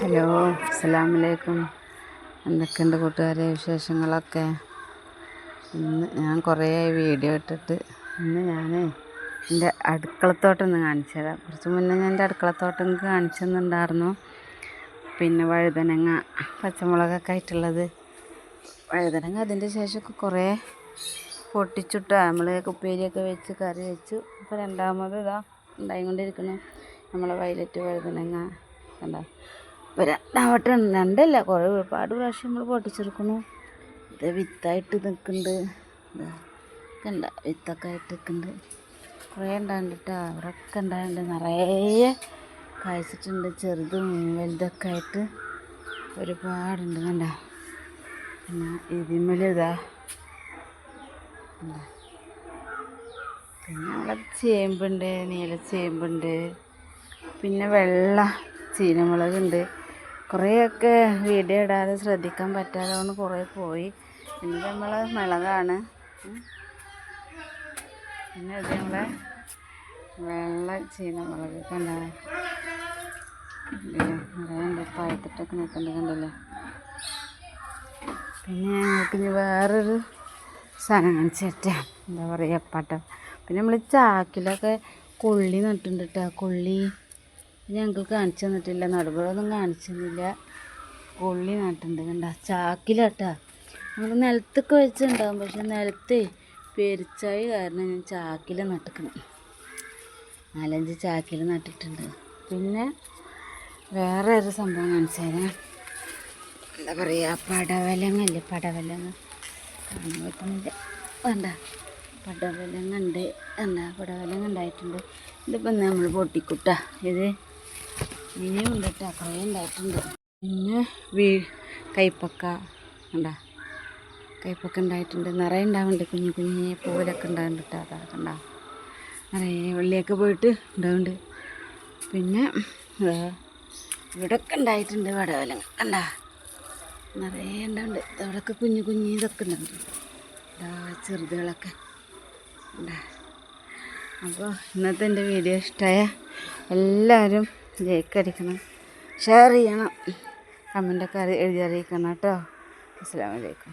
Hello അസ്സലാമലൈക്കും എന്തൊക്കെയുണ്ട് കൂട്ടുകാരെ വിശേഷങ്ങളൊക്കെ? ഇന്ന് ഞാൻ കുറേ വീഡിയോ ഇട്ടിട്ട് ഇന്ന് ഞാൻ എന്റെ അടുക്കളത്തോട്ടം ഒന്ന് കാണിച്ചു തരാം. കുറച്ച് മുന്നേ ഞാൻ എന്റെ അടുക്കളത്തോട്ടം എനിക്ക് കാണിച്ചു തന്നിട്ടുണ്ടായിരുന്നു. പിന്നെ വഴുതനങ്ങ പച്ചമുളകൊക്കെ ആയിട്ടുള്ളത്. വഴുതനങ്ങ അതിന്റെ ശേഷമൊക്കെ കുറേ പൊട്ടിച്ചിട്ട് നമ്മൾ കുപ്പേരിയൊക്കെ വെച്ച് കറി വെച്ചു. ഇപ്പോൾ രണ്ടാമത് ഇതാ ഉണ്ടായിക്കൊണ്ടിരിക്കുന്നു. നമ്മളെ വയലറ്റ് വഴുതനങ്ങ. കണ്ടോ? രണ്ടാമത്തെ രണ്ടല്ല കുറേ ഒരുപാട് പ്രാവശ്യം നമ്മൾ പൊട്ടിച്ചെടുക്കുന്നു ഇത് വിത്തായിട്ട് നിൽക്കുന്നുണ്ട് കണ്ട വിത്തൊക്കെ ആയിട്ട് നിൽക്കുന്നുണ്ട് കുറേ ഉണ്ടായിട്ടാ അവരൊക്കെ ഉണ്ടായിട്ടുണ്ട് നിറയെ കായ്ച്ചിട്ടുണ്ട്. ചെറുതും വലുതൊക്കെ ആയിട്ട് ഒരുപാടുണ്ട് കണ്ട. പിന്നെ ഇതിമലിതാ? പിന്നെ നമ്മളെ ചേമ്പുണ്ട് നീല ചേമ്പുണ്ട്. പിന്നെ വെള്ള ചീനമുളകുണ്ട്. കുറേയൊക്കെ വീഡിയോ ഇടാതെ ശ്രദ്ധിക്കാൻ പറ്റാതെ ഒന്ന് കുറേ പോയി. പിന്നെ നമ്മൾ മിളകാണ്. പിന്നെ ഇത് നമ്മളെ വെള്ള ചീനമുളക് മുളക് നിറയുണ്ട് പായത്തിട്ടൊക്കെ നിൽക്കുന്നുണ്ട് കണ്ടല്ലോ? പിന്നെ ഞങ്ങൾക്ക് ഇനി വേറൊരു സാധനം കാണിച്ചു തരാം. എന്താ പറയുക പട്ടം. പിന്നെ നമ്മൾ ചാക്കിലൊക്കെ കൊള്ളി നട്ടിട്ടുണ്ട് കേട്ടോ കൊള്ളി ഞങ്ങൾക്ക് കാണിച്ചു തന്നിട്ടില്ല. നടുമ്പോഴൊന്നും കാണിച്ചു തന്നില്ല. കൊള്ളി നട്ടുണ്ട് കണ്ട? ചാക്കിലാട്ടാ. നമ്മൾ നിലത്തൊക്കെ വെച്ചിട്ടുണ്ടാവും. പക്ഷെ നിലത്തേ പെരിച്ചായി കാരണം ഞാൻ ചാക്കിൽ നട്ടിക്കണം. നാലഞ്ച് ചാക്കിൽ നട്ടിട്ടുണ്ട്. പിന്നെ വേറെ ഒരു സംഭവം കാണിച്ചു തരാം. എന്താ പറയുക പടവലങ്ങല്ലേ? പടവലങ്ങ്. കാണാൻ വേണ്ട. പടവലങ്ങ ഉണ്ട്. എന്താ? പടവലങ്ങ ഉണ്ടായിട്ടുണ്ട്. നമ്മൾ പൊട്ടിക്കുട്ട. ഇത് ഇനിയും ഉണ്ട് കേട്ടോ കുറേ ഉണ്ടായിട്ടുണ്ട്. പിന്നെ വീ കൈപ്പക്ക. ഉണ്ടാ കൈപ്പൊക്കെ ഉണ്ടായിട്ടുണ്ട്. നിറയെ ഉണ്ടാവുന്നുണ്ട്. കുഞ്ഞു കുഞ്ഞു പൂവിലൊക്കെ ഉണ്ടാവുന്നുണ്ട് അതാ കണ്ടാ? നിറയെ വെള്ളിയൊക്കെ പോയിട്ട് ഉണ്ടാവുന്നുണ്ട്. പിന്നെ ഇവിടെയൊക്കെ ഉണ്ടായിട്ടുണ്ട് പടവലങ്ങ കണ്ടാ? നിറയെ ഉണ്ടാവുന്നുണ്ട്. അവിടെയൊക്കെ കുഞ്ഞു കുഞ്ഞു ഇതൊക്കെ ഉണ്ടാവുന്നുണ്ട്. ഇതാ ചെറുതുകളൊക്കെ. ഉണ്ടാ അപ്പോൾ ഇന്നത്തെ എന്റെ വീഡിയോ ഇഷ്ടമായ എല്ലാവരും ലൈക്ക് അടിക്കണം ഷെയർ ചെയ്യണം കമന്റൊക്കെ എഴുതി അറിയിക്കണം കേട്ടോ. അസ്സാം വലൈക്കും